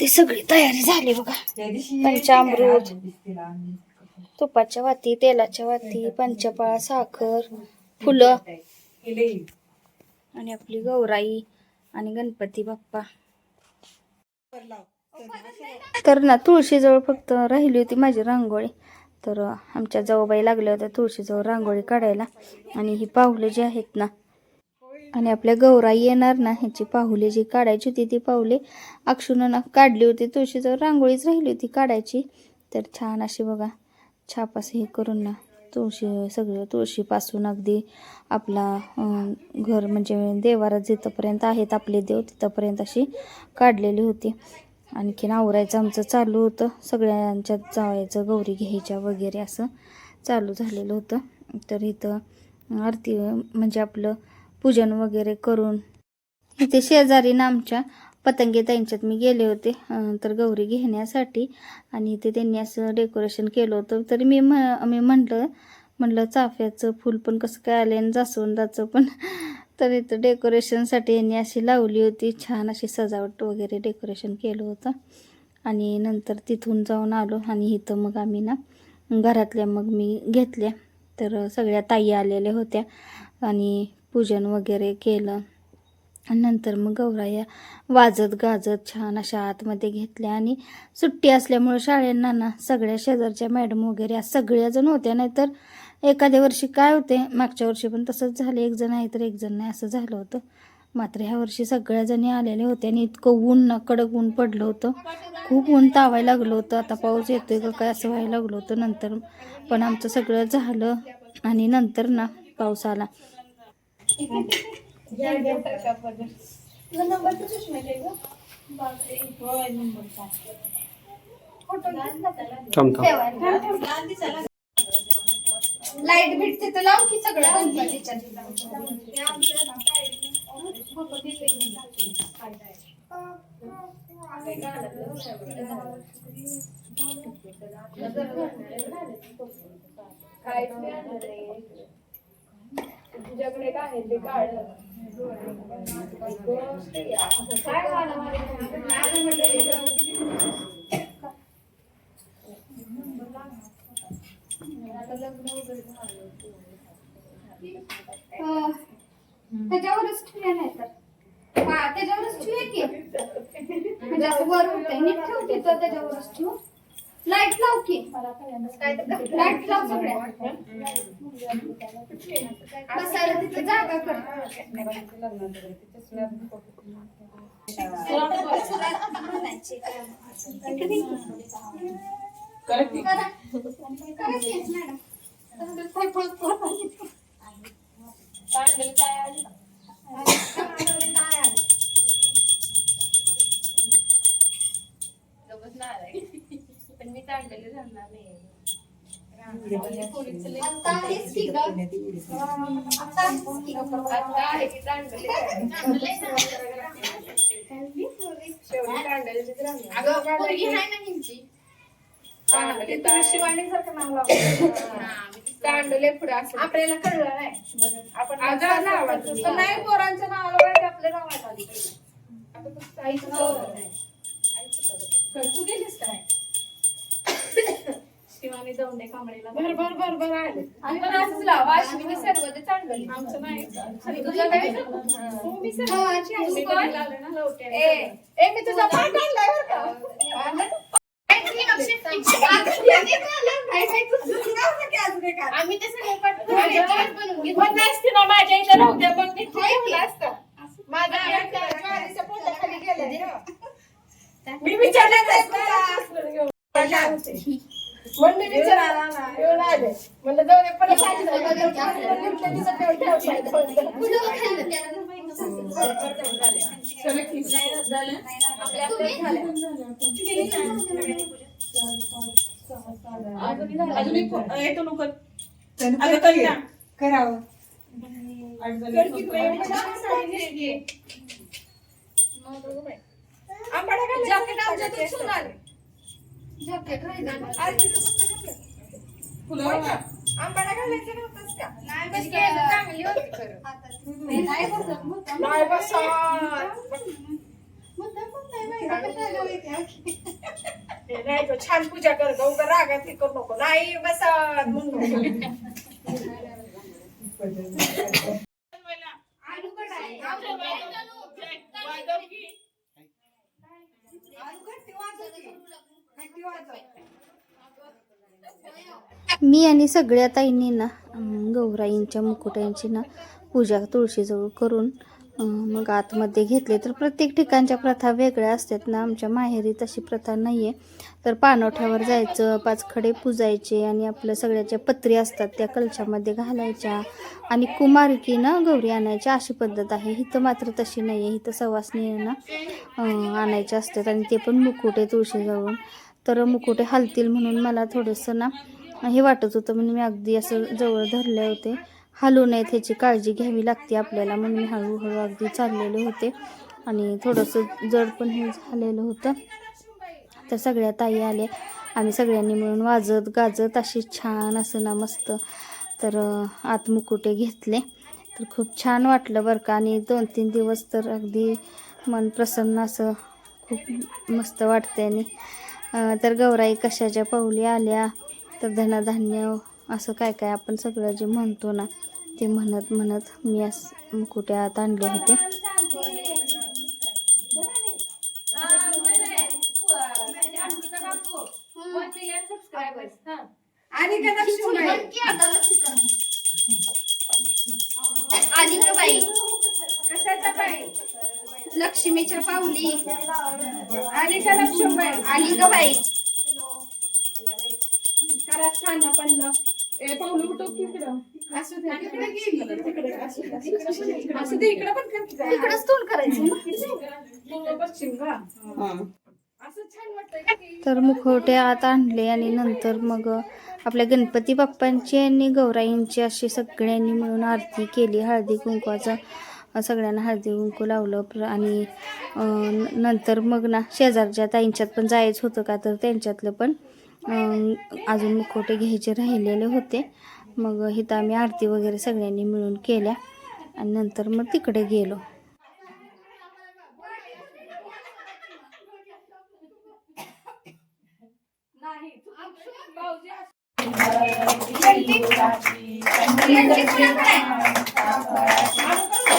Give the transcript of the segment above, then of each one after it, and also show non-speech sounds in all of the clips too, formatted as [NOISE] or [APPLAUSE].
ते सगळी तयारी झाली बघा. पंचामृत तुपाच्या वाती तेलाच्या वाती पंचपाळ साखर फुलं. आणि आपली गौराई आणि गणपती बाप्पा. तर ना तुळशीजवळ फक्त राहिली होती माझी रांगोळी. तर आमच्या जाऊबाई लागल्या होत्या तुळशीजवळ रांगोळी काढायला. आणि ही पाहुले जी आहेत ना आणि आपल्या गौराई येणार ना ह्याची पाहुले जी काढायची होती ती पाहुले अक्षुनं काढली होती. तुळशीजवळ रांगोळीच राहिली होती काढायची. तर छान अशी बघा छाप असं हे करून ना तुळशी सगळं तुळशीपासून अगदी आपला घर म्हणजे देवारा जिथंपर्यंत आहेत आपले देव तिथंपर्यंत अशी काढलेली होती. आणखीन आवरायचं आमचं चालू होतं. सगळ्यांच्यात जावायचं गौरी घ्यायच्या वगैरे असं चालू झालेलं होतं. तर इथं आरती म्हणजे आपलं पूजन वगैरे करून. इथे शेजारी ना आमच्या पतंगे त्यांच्यात मी गेले होते तर गौरी घेण्यासाठी. आणि इथे त्यांनी असं डेकोरेशन केलं होतं. तरी मी म मी म्हटलं म्हटलं चाफ्याचं फूल पण कसं काय आलं आणि जास्वंदाचं पण. तर इथं डेकोरेशनसाठी यांनी अशी लावली होती. छान अशी सजावट वगैरे डेकोरेशन केलं होतं. आणि नंतर तिथून जाऊन आलो आणि इथं मग आम्ही ना घरातल्या मग मी घेतल्या. तर सगळ्या ताई आलेल्या होत्या. आणि पूजन वगैरे केलं. नंतर मग गौराया वाजत गाजत छान अशा आतमध्ये घेतल्या. आणि सुट्टी असल्यामुळं शाळेंना ना सगळ्या शेजारच्या मॅडम वगैरे आज सगळ्याजण होत्या. नाहीतर एखाद्या वर्षी काय होते मागच्या वर्षी पण तसंच झालं. एक जण आहे तर एक जण नाही असं झालं होतं. मात्र ह्या वर्षी सगळ्याजणी आलेले होते आणि इतकं ऊन ना कडक ऊन पडलं होतं. खूप ऊन तावायला लागलं होतं. आता पाऊस येतोय का काय असं व्हायला लागलं होतं. नंतर पण आमचं सगळं झालं आणि नंतर ना पाऊस आला. [LAUGHS] लाइट भेटते तर लाव की सगळं गणपतीच्या तुझ्याकडे काय आहे ते काढ त्याच्यावरच ठेवूया नाही तर. हा त्याच्यावरच ठेवूया की? म्हणजे असं वर होते नीट ठेवते तर त्याच्यावरच ठेवू? लाइट लाव की. लाइट लाव सगळ्या. बसायला तिथं जागा कर. करा. करा की, मॅडम. पण मी चांगले राहणार नाही आता आहेस की गं? आता आहेस की गं? आता आहे की चांगले शेवटी कांडल्याचीच राहणार. अगं, पोरगी आहे ना ह्यांची. चांगले कांडले पुढे असं आपल्याला कळलं नाही आपण. पण नाही पोरांच्या नावाला माहिती आपल्या नावात आली आता फक्त आईचं नाव नाही. तर तू गेलीस काय शिवानी दौंडे कांबळेला भर भर भर भर आले. आम्ही पण असंच लावा अश्विनी सर्व ते चांगली. आमचं नाही. तुझं काय हो, मी सर्व कधी लावलं ना? लवटे ए ए मी तुझा पाठ आणलाय बरं का? आम्ही ते सगळे. पण माझ्या इथे राहू द्या पण मी ठेवलं असतं. माझ्या हा, हा. मी विचारलं म्हणून मी विचारायला येऊन आले म्हणलं जाऊ दे. अजून एक येतो नको अगं कर ना. करावं कर जॅकेट आंबाडा का चांगली होती नाही बसत, ते नाही तो छान पूजा कर उगा रागात हे करू नको नाही बसा म्हणून मी आणि सगळ्या ताईंनी ना गौराईंच्या मुकुट्यांची ना पूजा तुळशीजवळ करून मग आतमध्ये घेतले. तर प्रत्येक ठिकाणच्या प्रथा वेगळ्या असतात ना. आमच्या माहेरी तशी प्रथा नाही आहे तर पाणवठ्यावर जायचं पाच खडे पुजायचे आणि आपल्या सगळ्याच्या पत्री असतात त्या कलशामध्ये घालायच्या. आणि कुमारकी ना गौरी आणायची अशी पद्धत आहे. इथं मात्र तशी नाही आहे इथं सवासनी ना आणायच्या असतात आणि ते पण मुकुटे तुळशीजवळून. तर मुकुटे हलतील म्हणून मला थोडंसं ना हे वाटत होतं. म्हणून मी अगदी असं जवळ धरले होते. हलू नयेत ह्याची काळजी घ्यावी लागते आपल्याला म्हणून मी हळूहळू अगदी चाललेले होते. आणि थोडंसं जड पण हे झालेलं होतं. तर सगळ्या ताई आल्या. आम्ही सगळ्यांनी मिळून वाजत गाजत अशी छान असं ना मस्त तर आत मुकुटे घेतले. तर खूप छान वाटलं बरं का. आणि दोन तीन दिवस तर अगदी मन प्रसन्न असं खूप मस्त वाटते आणि तर गौराई कशाच्या पाऊली आल्या? तर धनधान्य असं काय काय आपण सगळं जे म्हणतो ना ते म्हणत म्हणत मी असं मुकुटे आत आणले होते? आणि लक्ष्मीच्या पावली. आणि का लक्ष्मीबाई? आली का बाई. करा ना ए पाहुणे उठव तिकडे. असू दे. असू दे. इकडे पण. इकडंच तोंड करायचं की तर मुखवटे आत आणले आणि नंतर मग आपल्या गणपती बाप्पांची आणि गौराईंची अशी सगळ्यांनी मिळून आरती केली. हळदी कुंकवाचं सगळ्यांना हळदी कुंकू लावलं. प्र- आणि नंतर मग ना शेजारच्या ताईंच्यात पण जायचं होतं का तर त्यांच्यातलं पण अजून मुखवटे घ्यायचे राहिलेले होते. मग इथं आम्ही आरती वगैरे सगळ्यांनी मिळून केल्या आणि नंतर मग तिकडे गेलो.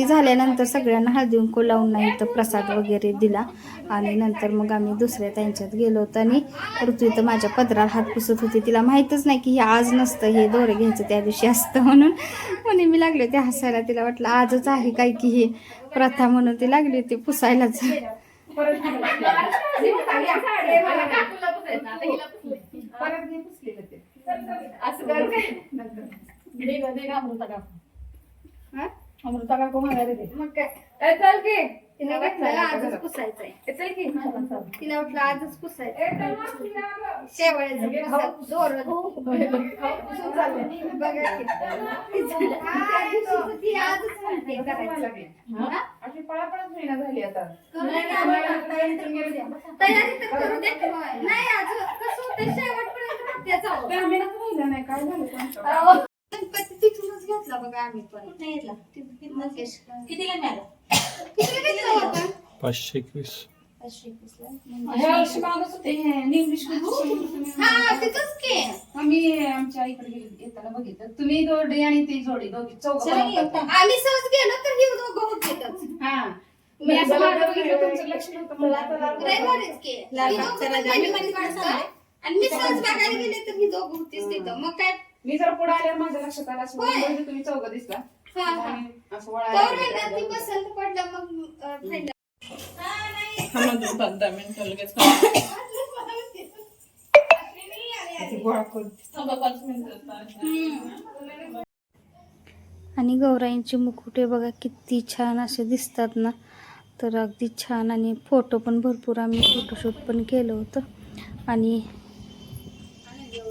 आरती झाल्यानंतर सगळ्यांना हळदी कुंकू लावून नाही तर प्रसाद वगैरे दिला. आणि नंतर मग आम्ही दुसऱ्या त्यांच्यात गेलो होतो. आणि ऋतू तर माझ्या पदराला हात पुसत होती. तिला माहीतच नाही की हे आज नसतं हे दोरे घ्यायचं त्या दिवशी असतं म्हणून. म्हणून मी लागले होते. हसायला तिला वाटलं आजच आहे काय की हे प्रथा म्हणून ती लागली होती पुसायलाच. ते असं अमृता काकू ते मग काय? ए, चल की. तिला वाटलं आजच पुसायचंय. ए, चल की. तिला वाटलं आजच पुसायचं ए, चल मग तिला आलं. शेवळ्याचं प्रसाद, दोरं. पुसून चालले. बघा की. त्या दिवशीचं ती आजच म्हणते करायचं. हा? अशी पळापळच महिना झाली आता. तयारी तर करू दे नाही कसं होतं शेवटपर्यंत काय झालं? घेतला बघा आम्ही पण. घेतला? तिथूनच घेतला. कितीला मिळालं? कितीला घेतला होता? पाचशे एकवीस. पाचशे एकवीसला. ह्या वर्षी मागच होते. हे इंग्लिश हा. तिथंच की. आम्ही आमच्या इकडे गेलो- येताना बघितलं. तुम्ही जोडी आणि ती जोडी दोघी चौघ आम्ही सहज गेलो तर ही दोघं होतेच हा. मी असं मागं बघितलं तुमचं लक्ष नव्हतं. मला आता लागलं. रविवारीच की. ही दोघं पण माझी काढतात. आणि मी सहज बघायला गेले तर ही दोघं होतीच तिथं. मग काय मी जर पुढे आल्यावर माझ्या लक्षात आलं असं होय. म्हणजे तुम्ही चौघ दिसला हा हा. आणि असं तर ती. पसंत पडलं मग अं, थांबा, पाच मिनिटं. आणि गौराईंचे मुकुटे बघा किती छान असे दिसतात ना. तर अगदी छान आणि फोटो पण भरपूर आम्ही फोटोशूट पण केलं होतं. आणि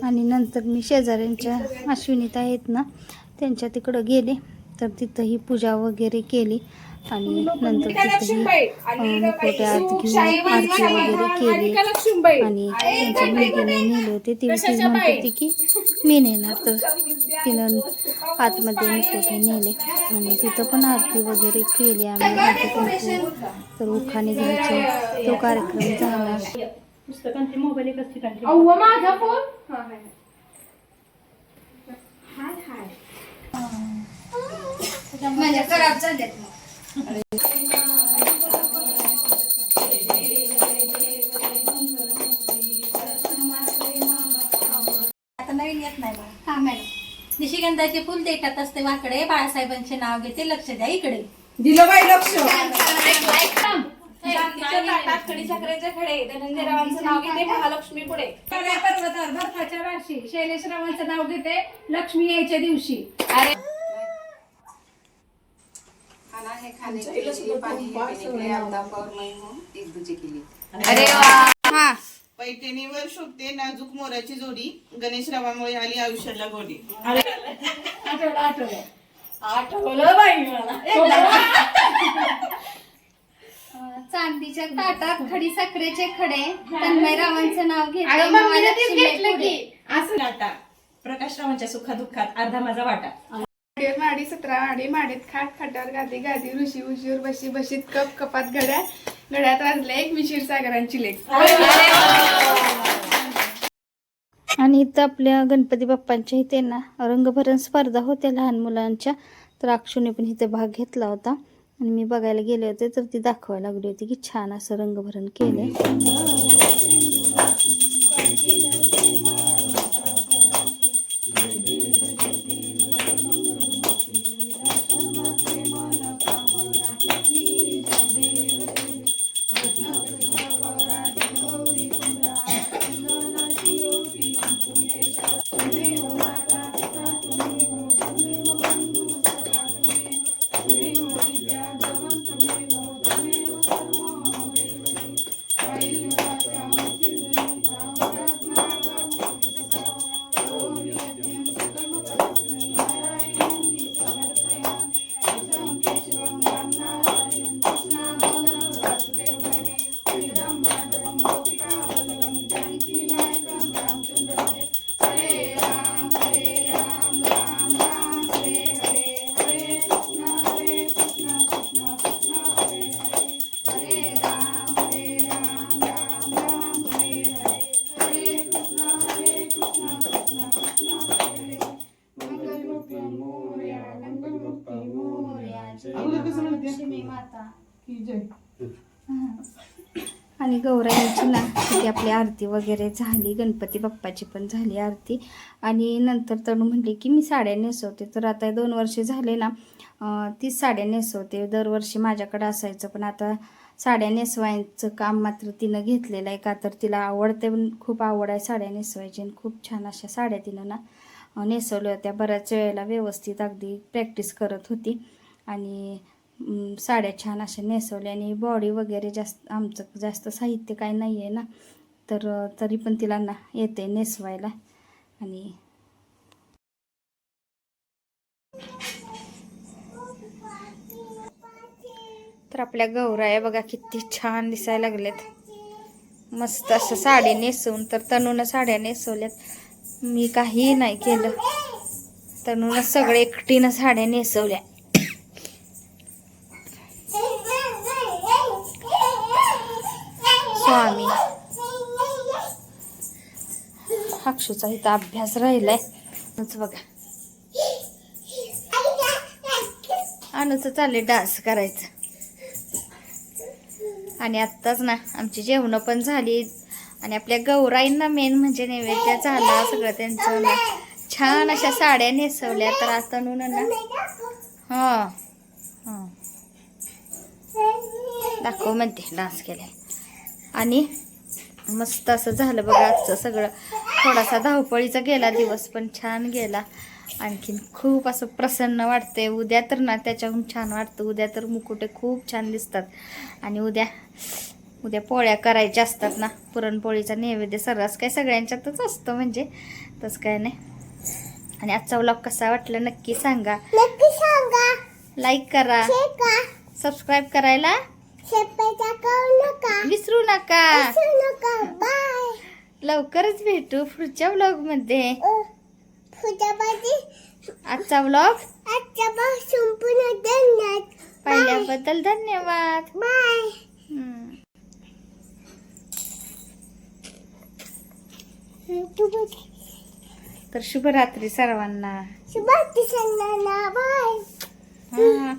आणि नंतर मी शेजाऱ्यांच्या अश्विनीता आहेत ना त्यांच्या तिकडं गेले. तर तिथंही पूजा वगैरे केली आणि नंतर तिथंही आत घेऊन आरती वगैरे केली. आणि त्यांच्या मुलगीने नेले होते ती ती म्हणत होती की मी नेणार. तर तिनं आतमध्ये मुखवटे नेले आणि तिथं पण आरती वगैरे केली आम्ही. तर उखाणे घ्यायचे. तो कार्यक्रम झाला. अव्वा माझा फोन? माझ्या खराब झाल्यात आता नवीन येत नाही. हा मॅडम. निशिगंधाचे फुल देतात असते वाकडे. बाळासाहेबांचे नाव घेते. लक्ष द्या इकडे. दिलं बाई लक्ष. शांतीच्या ताटात खडी साखरेचे खडे धनंजयरावांचं नाव घेते महालक्ष्मी पुढे. पर्वतावर बर्फाच्या राशी शैलेशरावांचं नाव घेते लक्ष्मी यायच्या दिवशी. पैठणीवर शोभते नाजूक मोराची जोडी गणेश रावामुळे आली आयुष्याला गोडी. आठवलं आठवलं. आठवलं बाई मला. चांदीच्या ताटात खडी साखरेचे खडे. तन्मय रावांचं नाव अगं मम्मीने तेच. की. नाटा प्रकाश रावांच्या सुखादुःखात अर्धा माझा वाटा. माडीवर माडी सतरा माडी माडीत खाट खाटावर गादी गादी ऋषी उशीवर बशी बशीत कप कपात घड्या घड्यात वाजले एक मिशीर सागरांची लेख आणि इथं आपल्या गणपती बाप्पांच्या इथे ना रंगभरण स्पर्धा होत्या लहान मुलांच्या. तर अक्षुने पण इथे भाग घेतला होता. आणि मी बघायला गेले होते तर ती दाखवायला लागली होती की छान असं रंगभरण केलं आणि गौराईची ना तिथे आपली आरती वगैरे झाली गणपती बाप्पाची पण झाली आरती. आणि नंतर तणू म्हणले की मी साड्या नेसवते. तर आता दोन वर्षे झाले ना तीच साड्या नेसवते. दरवर्षी माझ्याकडे असायचं पण आता साड्या नेसवायचं काम मात्र तिनं घेतलेलं आहे का तर तिला आवडते पण खूप आवड आहे साड्या नेसवायची. आणि खूप छान अशा साड्या तिनं ना नेसवल्या होत्या. बऱ्याच वेळेला व्यवस्थित अगदी प्रॅक्टिस करत होती. आणि साड्या छान अशा नेसवल्या आणि बॉडी वगैरे जास्त आमचं जास्त साहित्य काही नाही आहे ना तर तरी पण तिला ना येते नेसवायला. आणि तर आपल्या गौराया बघा किती छान दिसायला लागल्यात मस्त असं साडी नेसवून तर तनूनं साड्या नेसवल्यात. मी काही नाही केलं. तनूनं सगळे एकटीनं साड्या नेसवल्या. स्वामी अक्षूचा इथं अभ्यास राहिलाय. बघा. अनुच चालले डान्स करायचं. आणि आत्ताच ना आमची जेवणं पण झाली. आणि आपल्या गौराईंना मेन म्हणजे नैवेद्य झाला सगळं त्यांचं ना. छान अशा साड्या नेसवल्या तर आता नून ना. हां हां. दाखव म्हणते डान्स केलाय आणि मस्त असं झालं बघा आजचं सगळं. थोडासा धावपळीचा गेला दिवस पण छान गेला. आणखीन खूप असं प्रसन्न वाटते उद्या तर ना त्याच्याहून छान वाटतं. उद्या तर मुकुटे खूप छान दिसतात. आणि उद्या उद्या पोळ्या करायच्या असतात ना. पुरणपोळीचा नैवेद्य सर्रास काय सगळ्यांच्यातच असतो म्हणजे. तसं काय नाही. आणि आजचा व्लॉग कसा वाटला नक्की सांगा. नक्की सांगा. लाईक करा. सबस्क्राईब करायला. नका. विसरू नका. विसरू नका. बाय लवकरच भेटू पुढच्या व्लॉगमध्ये पुढच्या बाजी. आजचा व्लॉग आजच्या पासून पुन्हा धन्यवाद. पाहिल्याबद्दल धन्यवाद. बाय तर शुभरात्री सर्वांना. शुभाची सणाला बाय हा.